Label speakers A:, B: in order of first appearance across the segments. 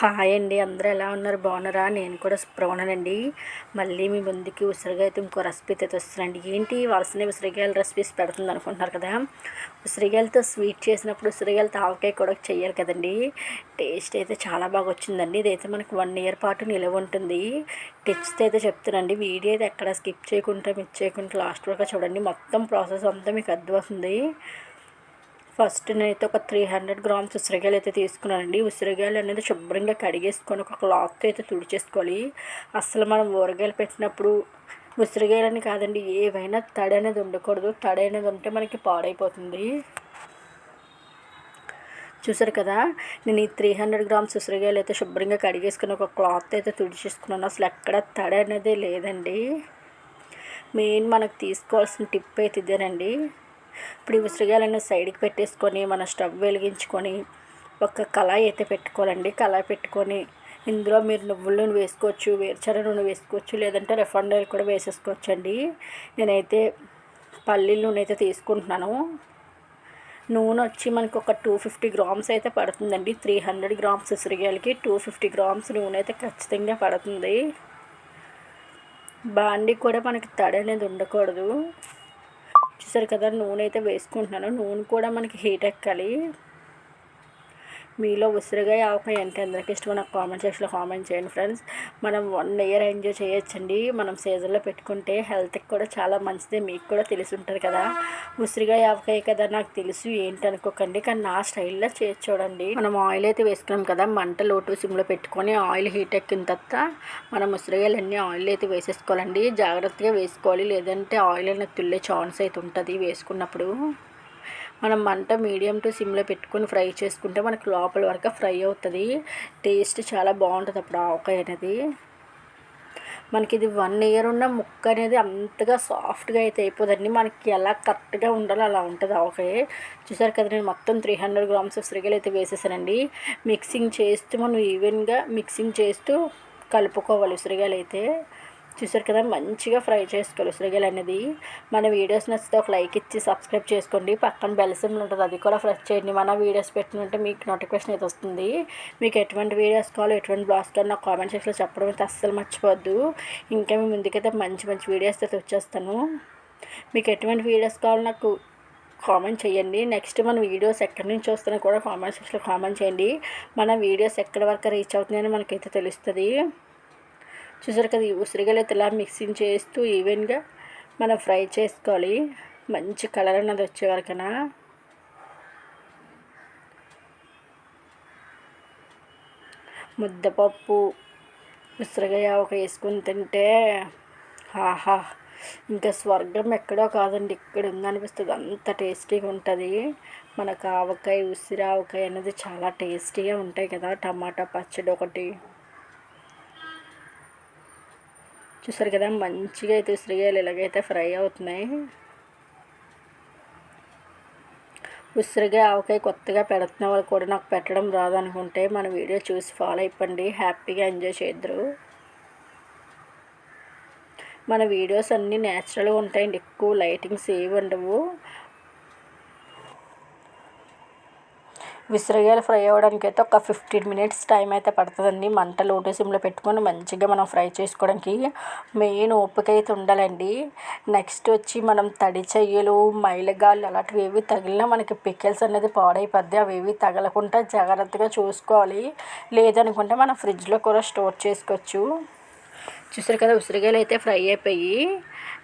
A: Hi అండి. అందరూ ఎలా ఉన్నారు? బాగున్నారా? నేను కూడా సూపర్ మళ్ళీ మీ ముందుకి ఉసిరిగా అయితే ఇంకో రెసిపీ అయితే వస్తున్నాండి ఏంటి? వలసనే ఉసిరికాయల రెసిపీస్ పెడుతుంది అనుకుంటున్నారు కదా? ఉసిరికాయలతో స్వీట్ చేసినప్పుడు ఉసిరికాయలతో ఆవకాయ కూడా చేయాలి కదండి. టేస్ట్ అయితే చాలా బాగా వచ్చిందండి. ఇదైతే మనకు వన్ ఇయర్ పాటు నిలవ ఉంటుంది. టిప్స్ అయితే చెప్తానండి వీడియో అయితే ఎక్కడ స్కిప్ చేయకుండా మిస్ చేయకుండా లాస్ట్ వరకు చూడండి. మొత్తం ప్రాసెస్ అంతా మీకు అర్థమవుతుంది. ఫస్ట్ నేనైతే ఒక త్రీ హండ్రెడ్ గ్రామ్స్ ఉసిరికాయలు అయితే తీసుకున్నానండి. ఉసిరికాయలు అనేది శుభ్రంగా కడిగేసుకొని ఒక క్లాత్ అయితే తుడిచేసుకోవాలి. అసలు మనం ఊరగాయలు పెట్టినప్పుడు ఉసిరికాయలని కాదండి ఏవైనా తడి అనేది ఉండకూడదు. తడి అనేది ఉంటే మనకి పాడైపోతుంది. చూసారు కదా నేను ఈ త్రీ హండ్రెడ్ గ్రామ్స్ ఉసిరికాయలు అయితే శుభ్రంగా కడిగేసుకుని ఒక క్లాత్ అయితే తుడిచేసుకున్నాను. అసలు ఎక్కడ తడి అనేది లేదండి. మెయిన్ మనకు తీసుకోవాల్సిన టిప్ అయితే ఇదేనండి. ఇప్పుడు ఈ ఉసిరిగాయలను సైడ్కి పెట్టేసుకొని మన స్టవ్ వెలిగించుకొని ఒక కళాయి అయితే పెట్టుకోవాలండి. కళాయి పెట్టుకొని ఇందులో మీరు నువ్వుల నూనె వేసుకోవచ్చు వేరుచర నూనె వేసుకోవచ్చు లేదంటే రిఫండ్ ఆయిల్ కూడా వేసేసుకోవచ్చు అండి నేనైతే పల్లీల నూనె అయితే తీసుకుంటున్నాను. నూనె వచ్చి మనకు ఒక టూ ఫిఫ్టీ గ్రామ్స్ అయితే పడుతుందండి. త్రీ హండ్రెడ్ గ్రామ్స్ ఉసిరిగాయలకి టూ ఫిఫ్టీ గ్రామ్స్ నూనె అయితే ఖచ్చితంగా పడుతుంది. బాండి కూడా మనకి తడి అనేది ఉండకూడదు. చూసారు కదా నూనె అయితే వేసుకుంటున్నాను. నూనె కూడా మనకి హీట్ ఎక్కాలి. మీలో ఉసిరిగాయ ఆవకాయ అంటే అందరికీ ఇష్టం నాకు కామెంట్ సెక్షన్లో కామెంట్ చేయండి ఫ్రెండ్స్ మనం వన్ ఇయర్ ఎంజాయ్ చేయొచ్చండి. మనం సీజన్లో పెట్టుకుంటే హెల్త్కి కూడా చాలా మంచిది. మీకు కూడా తెలిసి ఉంటుంది కదా. ఉసిరిగాయ ఆవకాయ కదా? నాకు తెలుసు. ఏంటి అనుకోకండి. కానీ నా స్టైల్లో చేసి చూడండి. మనం ఆయిల్ అయితే వేసుకున్నాం కదా. మంట లోటు సిమ్లో పెట్టుకొని ఆయిల్ హీట్ ఎక్కిన తర్వాత మనం ఉసిరిగాయలన్నీ ఆయిల్ అయితే వేసేసుకోవాలండి. జాగ్రత్తగా వేసుకోవాలి. లేదంటే ఆయిల్ అనేది తుల్లే ఛాన్స్ అయితే ఉంటుంది వేసుకున్నప్పుడు. మనం మంట మీడియం టు సిమ్లో పెట్టుకొని ఫ్రై చేసుకుంటే మనకి లోపల వరకు ఫ్రై అవుతుంది. టేస్ట్ చాలా బాగుంటుంది అప్పుడు ఆవకాయ అనేది. మనకి ఇది వన్ ఇయర్ ఉన్న ముక్క అనేది అంతగా సాఫ్ట్గా అయితే అయిపోదండి. మనకి ఎలా కరెక్ట్గా ఉండాలో అలా ఉంటుంది ఆవకాయ చూసారు కదా నేను మొత్తం త్రీ హండ్రెడ్ గ్రామ్స్ శ్రీగలు అయితే వేసేసానండి. మిక్సింగ్ చేస్తూ మనం ఈవెన్గా మిక్సింగ్ చేస్తూ కలుపుకోవాలి ఉసిరిగాయలు అయితే. చూసారు కదా మంచిగా ఫ్రై చేసుకోవాలి ఉసిరిగాయలు అనేది. మన వీడియోస్ నచ్చితే ఒక లైక్ ఇచ్చి సబ్స్క్రైబ్ చేసుకోండి. పక్కన బెల్ సింబల్ ఉంటుంది అది కూడా ఫ్రెష్ చేయండి. మన వీడియోస్ పెట్టినంటే మీకు నోటిఫికేషన్ అయితే వస్తుంది. మీకు ఎటువంటి వీడియోస్ కావాలో ఎటువంటి బ్లాగ్స్ కావాలో నాకు కామెంట్ సెక్షన్లో చెప్పడం అయితే అస్సలు మర్చిపోవద్దు. ఇంకా మీ ముందుకైతే మంచి మంచి వీడియోస్ అయితే వచ్చేస్తాను. మీకు ఎటువంటి వీడియోస్ కావాలో నాకు కామెంట్ చేయండి. నెక్స్ట్ మన వీడియోస్ ఎక్కడి నుంచి వస్తున్నా కూడా కామెంట్ సెక్షన్లో కామెంట్ చేయండి. మన వీడియోస్ ఎక్కడి వరకు రీచ్ అవుతుందని మనకైతే తెలుస్తుంది. చూసారు కదా ఈ ఇలా మిక్సింగ్ చేస్తూ ఈవెన్గా మనం ఫ్రై చేసుకోవాలి. మంచి కలర్ అన్నది వచ్చే వరకనా? ముద్దపప్పు ఉసిరికాయ ఒక వేసుకుని తింటే ఆహా ఇంకా స్వర్గం ఎక్కడో కాదండి ఇక్కడ ఉందనిపిస్తుంది. అంత టేస్టీగా ఉంటుంది. మనకు ఆవకాయ ఉసిరి ఆవకాయ అనేది చాలా టేస్టీగా ఉంటాయి కదా టమాటా పచ్చడి ఒకటి. చూసారు కదా మంచిగా అయితే ఉసిరిగాయలు ఇలాగైతే ఫ్రై అవుతున్నాయి. ఉసిరిగా ఆవకాయ కొత్తగా పెడుతున్న వాళ్ళు కూడా నాకు పెట్టడం రాదనుకుంటే మన వీడియో చూసి ఫాలో అయిపోండి. హ్యాపీగా ఎంజాయ్ చేద్దరు. మన వీడియోస్ అన్నీ న్యాచురల్గా ఉంటాయండి. ఎక్కువ లైటింగ్స్ ఏవి ఉండవు. విసిరగాయలు ఫ్రై అవ్వడానికి అయితే ఒక ఫిఫ్టీన్ మినిట్స్ టైం అయితే పడుతుందండి. మంట లోటు సిమ్లో పెట్టుకొని మంచిగా మనం ఫ్రై చేసుకోవడానికి మెయిన్ ఓపిక అయితే ఉండాలండి. నెక్స్ట్ వచ్చి మనం తడి చెయ్యలు మైలగాళ్ళు అలాంటివి ఏవి తగిలినా మనకి పికిల్స్ అనేది పాడైపోద్ది. అవి ఏవి తగలకుండా జాగ్రత్తగా చూసుకోవాలి. లేదనుకుంటే మనం ఫ్రిడ్జ్లో కూడా స్టోర్ చేసుకోవచ్చు. చూసారు కదా ఉసిరికాయలు అయితే ఫ్రై అయిపోయి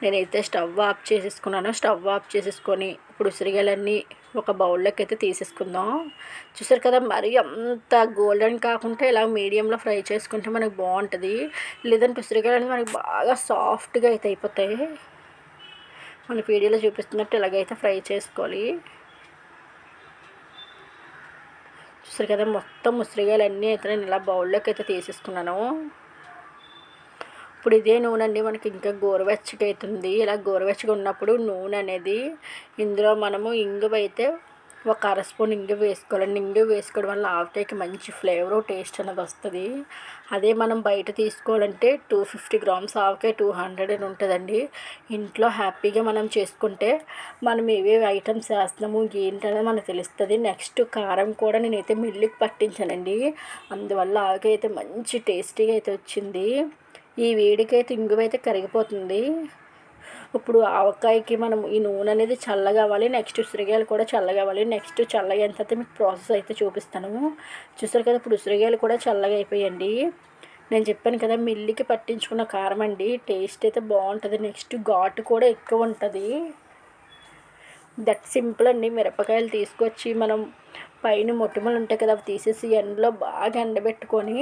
A: నేనైతే స్టవ్ ఆఫ్ చేసేసుకున్నాను. స్టవ్ ఆఫ్ చేసేసుకొని ఇప్పుడు ఉసిరికాయలన్నీ ఒక బౌల్లోకి అయితే తీసేసుకుందాం. చూసారు కదా మరి అంత గోల్డెన్ కాకుండా ఇలా మీడియంలో ఫ్రై చేసుకుంటే మనకు బాగుంటుంది. లేదంటే ఉసిరికాయలు అనేది మనకి బాగా సాఫ్ట్గా అయితే అయిపోతాయి. మన వీడియోలో చూపిస్తున్నట్టు ఇలాగైతే ఫ్రై చేసుకోవాలి. చూసారు కదా మొత్తం ఉసిరికాయలు అన్నీ అయితే నేను ఇలా బౌల్లోకి అయితే తీసేసుకున్నాను. ఇప్పుడు ఇదే నూనె అండి మనకి ఇంకా గోరువెచ్చగా అవుతుంది ఇలా గోరువెచ్చగా ఉన్నప్పుడు నూనె అనేది ఇందులో మనము ఇంగువ అయితే ఒక అర స్పూన్ ఇంగు వేసుకోవాలండి. ఇంగు వేసుకోవడం వల్ల ఆవకాయకి మంచి ఫ్లేవర్ టేస్ట్ అనేది వస్తుంది. అదే మనం బయట తీసుకోవాలంటే two fifty grams avakaya two hundred అని ఉంటుందండి. ఇంట్లో హ్యాపీగా మనం చేసుకుంటే మనం ఏవేవి ఐటమ్స్ వేస్తున్నాము ఏంటనేది మనకు తెలుస్తుంది. నెక్స్ట్ కారం కూడా నేనైతే మిల్లుకి పట్టించానండి. అందువల్ల ఆవకాయ అయితే మంచి టేస్టీగా అయితే వచ్చింది. ఈ వేడికైతే ఇంగువైతే కరిగిపోతుంది. ఇప్పుడు ఆవకాయకి మనం ఈ నూనె అనేది చల్లగా అవ్వాలి నెక్స్ట్ ఉసిరికాయలు కూడా చల్లగా అవ్వాలి నెక్స్ట్ చల్లగా అయిన తర్వాత మీకు ప్రాసెస్ అయితే చూపిస్తాను. చూసారు కదా ఇప్పుడు ఉసిరికాయలు కూడా చల్లగా అయిపోయండి నేను చెప్పాను కదా మిల్లికి పట్టించుకున్న కారం అండి. టేస్ట్ అయితే బాగుంటుంది. నెక్స్ట్ ఘాటు కూడా ఎక్కువ ఉంటుంది. దట్ సింపుల్ అండి. మిరపకాయలు తీసుకొచ్చి మనం పైన మొటిమలు ఉంటాయి కదా అవి తీసేసి ఎండలో బాగా ఎండబెట్టుకొని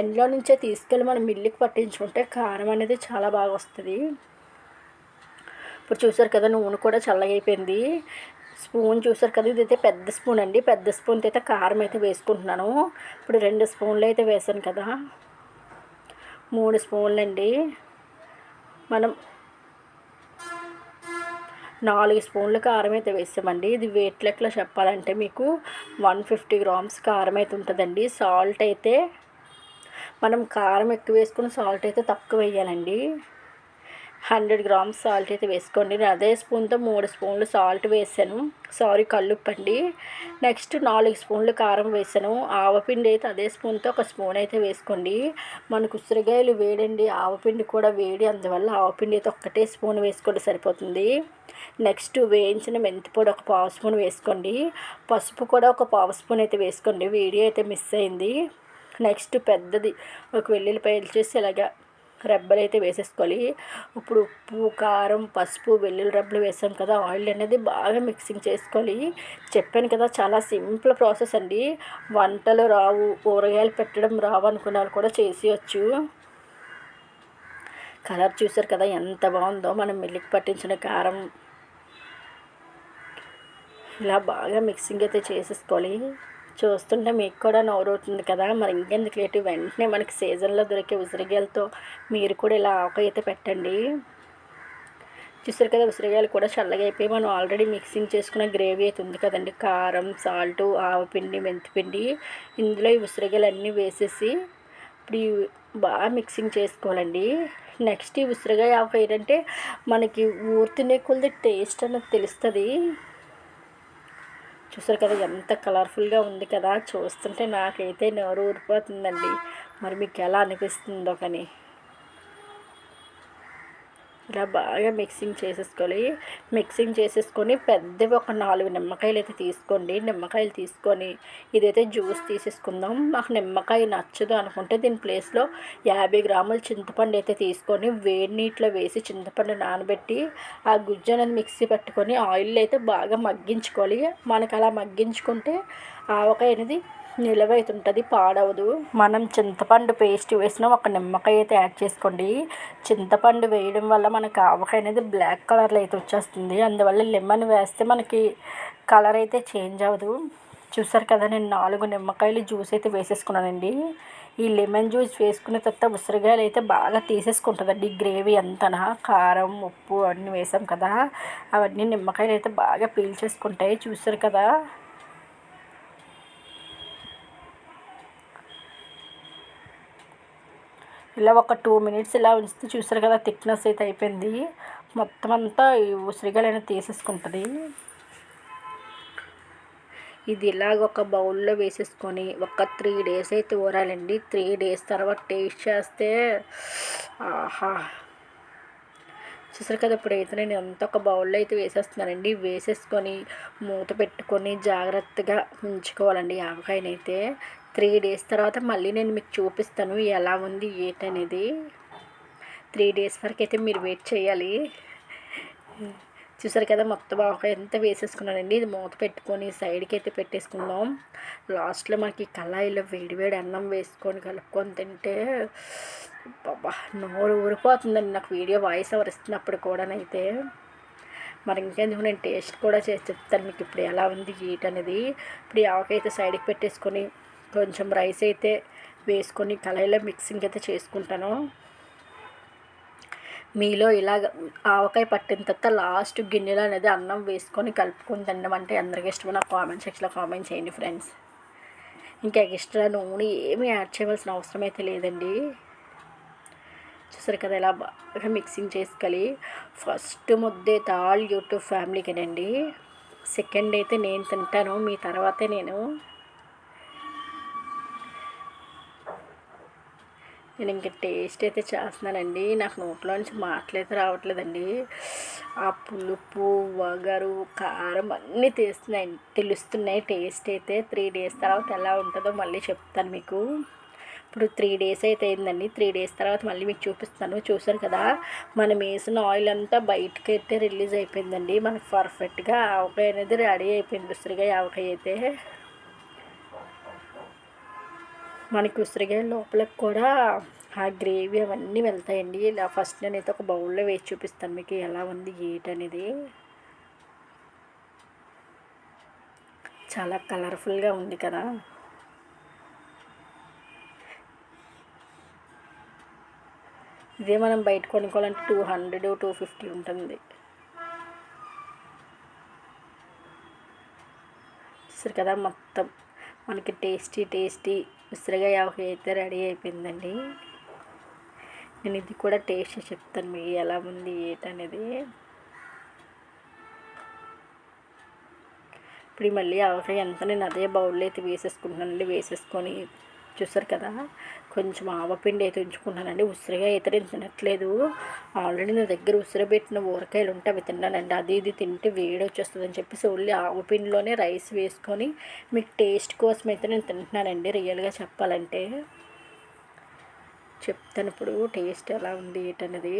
A: ఎండలో నుంచే తీసుకెళ్ళి మనం మిల్లికి పట్టించుకుంటే కారం అనేది చాలా బాగా వస్తుంది. ఇప్పుడు చూసారు కదా నూనె కూడా చల్లగా అయిపోయింది. స్పూన్ చూసారు కదా ఇదైతే పెద్ద స్పూన్ అండి. పెద్ద స్పూన్తో అయితే కారం అయితే వేసుకుంటున్నాను. ఇప్పుడు రెండు స్పూన్లు అయితే వేసాను కదా. మూడు స్పూన్లు అండి మనం నాలుగు స్పూన్లు కారం అయితే వేసామండి. ఇది వెయిట్ లెక్కలో చెప్పాలంటే మీకు వన్ ఫిఫ్టీ గ్రామ్స్ కారం అయితే ఉంటుందండి. సాల్ట్ అయితే మనం కారం ఎక్కువ వేసుకుని సాల్ట్ అయితే తక్కువ వేయాలండి. హండ్రెడ్ గ్రామ్స్ సాల్ట్ అయితే వేసుకోండి. నేను అదే స్పూన్తో మూడు స్పూన్లు సాల్ట్ వేసాను. సారీ కల్లుప్పండి నెక్స్ట్ నాలుగు స్పూన్లు కారం వేసాను. ఆవపిండి అయితే అదే స్పూన్తో ఒక స్పూన్ అయితే వేసుకోండి. మనకు ఉసిరికాయలు వేడండి. ఆవపిండి కూడా వేడి అందువల్ల ఆవపిండి అయితే ఒక్కటే స్పూన్ వేసుకోండి సరిపోతుంది. నెక్స్ట్ వేయించిన మెంతిపొడి ఒక పావు స్పూన్ వేసుకోండి. పసుపు కూడా ఒక పావు స్పూన్ అయితే వేసుకోండి. వీడియో అయితే మిస్ అయింది. నెక్స్ట్ పెద్దది ఒక వెల్లుల్లిపాయలు చేసి ఇలాగా రబ్బలు అయితే వేసేసుకోవాలి. ఇప్పుడు ఉప్పు కారం పసుపు వెల్లుల్లి రబ్బలు వేసాం కదా ఆయిల్ అనేది బాగా మిక్సింగ్ చేసుకోవాలి. చెప్పాను కదా చాలా సింపుల్ ప్రాసెస్ అండి. వంటలు రావు కూరగాయలు పెట్టడం రావు అనుకున్న వాళ్ళు కూడా చేసేయచ్చు. కలర్ చూసారు కదా ఎంత బాగుందో. మనం మిల్లికి పట్టించిన కారం ఇలా బాగా మిక్సింగ్ అయితే చేసేసుకోవాలి. చూస్తుంటే మీకు కూడా నోరవుతుంది కదా. మరి ఇంకెందుకు లేటు? వెంటనే మనకి సీజన్లో దొరికే ఉసిరిగాయలతో మీరు కూడా ఇలా ఆకు అయితే పెట్టండి. చూసారు కదా ఉసిరిగాయలు కూడా చల్లగా అయిపోయి మనం ఆల్రెడీ మిక్సింగ్ చేసుకున్న గ్రేవీ అయితే ఉంది కదండి. కారం సాల్ట్ ఆవపిండి మెంతిపిండి ఇందులో ఈ ఉసిరిగాయలు అన్నీ వేసేసి ఇప్పుడు బాగా మిక్సింగ్ చేసుకోవాలండి. నెక్స్ట్ ఈ ఉసిరిగాయ ఆకు ఏంటంటే మనకి ఊరుతునే కొద్ది టేస్ట్ అన్నది తెలుస్తుంది. చూసారు కదా ఎంత కలర్ఫుల్గా ఉంది కదా చూస్తుంటే నాకైతే నోరు ఊరిపోతుందండి. మరి మీకు ఎలా అనిపిస్తుందో కానీ. ఇలా బాగా మిక్సింగ్ చేసేసుకోవాలి మిక్సింగ్ చేసేసుకొని పెద్దవి ఒక నాలుగు నిమ్మకాయలు అయితే తీసుకోండి. నిమ్మకాయలు తీసుకొని ఇదైతే జ్యూస్ తీసేసుకుందాం. మాకు నిమ్మకాయ నచ్చదు అనుకుంటే దీని ప్లేస్లో యాభై గ్రాముల చింతపండు అయితే తీసుకొని వేడి నీటిలో వేసి చింతపండు నానబెట్టి ఆ గుజ్జు అనేది మిక్సీ పెట్టుకొని ఆయిల్ అయితే బాగా మగ్గించుకోవాలి. మనకు అలా మగ్గించుకుంటే ఆవకాయ అనేది నిలవైతుంటుంది పాడవదు. మనం చింతపండు పేస్ట్ వేసిన ఒక నిమ్మకాయ అయితే యాడ్ చేసుకోండి. చింతపండు వేయడం వల్ల మనకి ఆవకాయ అనేది బ్లాక్ కలర్లో అయితే వచ్చేస్తుంది. అందువల్ల లెమన్ వేస్తే మనకి కలర్ అయితే చేంజ్ అవ్వదు. చూసారు కదా నేను నాలుగు నిమ్మకాయలు జ్యూస్ అయితే వేసేసుకున్నానండి. ఈ లెమన్ జ్యూస్ వేసుకున్న తర్వాత ఉసిరికాయలు అయితే బాగా తీసేసుకుంటుందండి. గ్రేవీ అంతనా కారం ఉప్పు అన్నీ వేసాం కదా. అవన్నీ నిమ్మకాయలు అయితే బాగా పీల్చేసుకుంటాయి చూసారు కదా ఇలా ఒక టూ మినిట్స్ ఇలా ఉంచితే చూసారు కదా థిక్నెస్ అయితే అయిపోయింది. మొత్తం అంతా ఈ తీసేసుకుంటుంది. ఇది ఇలాగ ఒక బౌల్లో వేసేసుకొని ఒక త్రీ డేస్ అయితే ఊరాలండి. త్రీ డేస్ తర్వాత టేస్ట్ చేస్తే ఆహా. చూసారు కదా ఇప్పుడు అయితే నేను ఎంత ఒక బౌల్లో అయితే వేసేస్తున్నానండి. వేసేసుకొని మూత పెట్టుకొని జాగ్రత్తగా ఉంచుకోవాలండి ఆవకాయనైతే. త్రీ డేస్ తర్వాత మళ్ళీ నేను మీకు చూపిస్తాను ఎలా ఉంది ఏంటనేది. త్రీ డేస్ వరకు అయితే మీరు వెయిట్ చేయాలి. చూసారు కదా మొత్తం ఆవకాయ ఎంత వేసేసుకున్నానండి. ఇది మూత పెట్టుకొని సైడ్కి అయితే పెట్టేసుకుందాం. లాస్ట్లో మనకి కళాయిలో వేడివేడి అన్నం వేసుకొని కలుపుకొని తింటే బాబా నోరు ఊరిపోతుందండి. నాకు వీడియో వాయిస్ ఎవరు ఇస్తున్నప్పుడు కూడానైతే. మరి ఇంకెందుకు నేను టేస్ట్ కూడా చేసి చెప్తాను మీకు ఇప్పుడు ఎలా ఉంది హీట్ అనేది ఇప్పుడు ఈ ఆవకాయ అయితే సైడ్కి పెట్టేసుకొని కొంచెం రైస్ అయితే వేసుకొని కళాయిలో మిక్సింగ్ అయితే చేసుకుంటాను. మీలో ఇలాగ ఆవకాయ పట్టిన తర్వాత లాస్ట్ గిన్నెలో అనేది అన్నం వేసుకొని కలుపుకొని తినడం అంటే అందరికీ ఇష్టమైన నాకు కామెంట్ సెక్షన్లో కామెంట్ చేయండి ఫ్రెండ్స్ ఇంకా ఎక్స్ట్రా నూనె ఏమీ యాడ్ చేయవలసిన అవసరం అయితే లేదండి. చూసారు కదా ఇలా బాగా మిక్సింగ్ చేసుకోవాలి. ఫస్ట్ ముద్దే తాల్ యూట్యూబ్ ఫ్యామిలీకేనండి సెకండ్ అయితే నేను తింటాను. మీ తర్వాతే నేను. నేను ఇంక టేస్ట్ అయితే చేస్తున్నానండి. నాకు నోట్లో నుంచి మాటలైతే రావట్లేదండి. ఆ పులుపు వగరు కారం అన్నీ తీస్తున్నాయి తెలుస్తున్నాయి. టేస్ట్ అయితే త్రీ డేస్ తర్వాత ఎలా ఉంటుందో మళ్ళీ చెప్తాను మీకు. ఇప్పుడు త్రీ డేస్ అయితే అయిందండి. త్రీ డేస్ తర్వాత మళ్ళీ మీకు చూపిస్తాను చూసారు కదా మనం వేసిన ఆయిల్ అంతా బయటకి అయితే రిలీజ్ అయిపోయిందండి. మనకు పర్ఫెక్ట్గా ఆవకాయ అనేది రెడీ అయిపోయింది. ఉసిరిగా ఆవకాయ అయితే. మనకి ఉసిరికాయ లోపలికి కూడా ఆ గ్రేవీ అవన్నీ వెళ్తాయండి. ఇలా ఫస్ట్ నేనైతే ఒక బౌల్లో వేసి చూపిస్తాను మీకు ఎలా ఉంది ఏంటనేది చాలా కలర్ఫుల్గా ఉంది కదా. ఇదే మనం బయట కొనుక్కోవాలంటే టూ హండ్రెడ్ టూ ఫిఫ్టీ ఉంటుంది. చూసారు కదా మొత్తం. మనకి టేస్టీ టేస్టీ విసిరగా ఆవకాయ అయితే రెడీ అయిపోయిందండి. నేను ఇది కూడా టేస్ట్ చెప్తాను మీకు ఎలా ఉంది ఏంటనేది ఇప్పుడు మళ్ళీ ఆవకాయ ఎంత నేను అదే బౌల్లో అయితే వేసేసుకుంటున్నానండి వేసేసుకొని చూసారు కదా. కొంచెం ఆవపిండి అయితే ఉంచుకున్నానండి. ఉసిరిగా అయితే నేను తినట్లేదు. ఆల్రెడీ నా దగ్గర ఉసిరి పెట్టిన ఊరకాయలు ఉంటే అవి తిన్నానండి. అది ఇది తింటే వేడి వచ్చేస్తుందని అని చెప్పేసి ఓన్లీ ఆవపిండిలోనే రైస్ వేసుకొని మీకు టేస్ట్ కోసం అయితే నేను తింటున్నానండి. రియల్గా చెప్పాలంటే. చెప్తాను ఇప్పుడు టేస్ట్ ఎలా ఉంది ఏంటనేది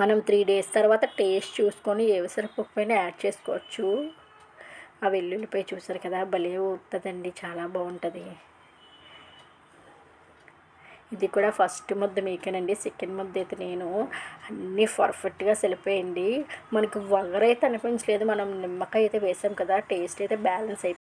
A: మనం త్రీ డేస్ తర్వాత టేస్ట్ చూసుకొని ఏ సరిపోకపోయినా యాడ్ చేసుకోవచ్చు. ఆ వెల్లుల్లిపై చూసారు కదా భలే ఉంటుందండి చాలా బాగుంటుంది. ఇది కూడా ఫస్ట్ ముద్ద మీకేనండి సెకండ్ ముద్ద అయితే నేను అన్నీ పర్ఫెక్ట్గా సరిపోయండి మనకు వగరైతే అనిపించలేదు మనం నిమ్మకాయ అయితే వేసాం కదా టేస్ట్ అయితే బ్యాలెన్స్ అయిపోయింది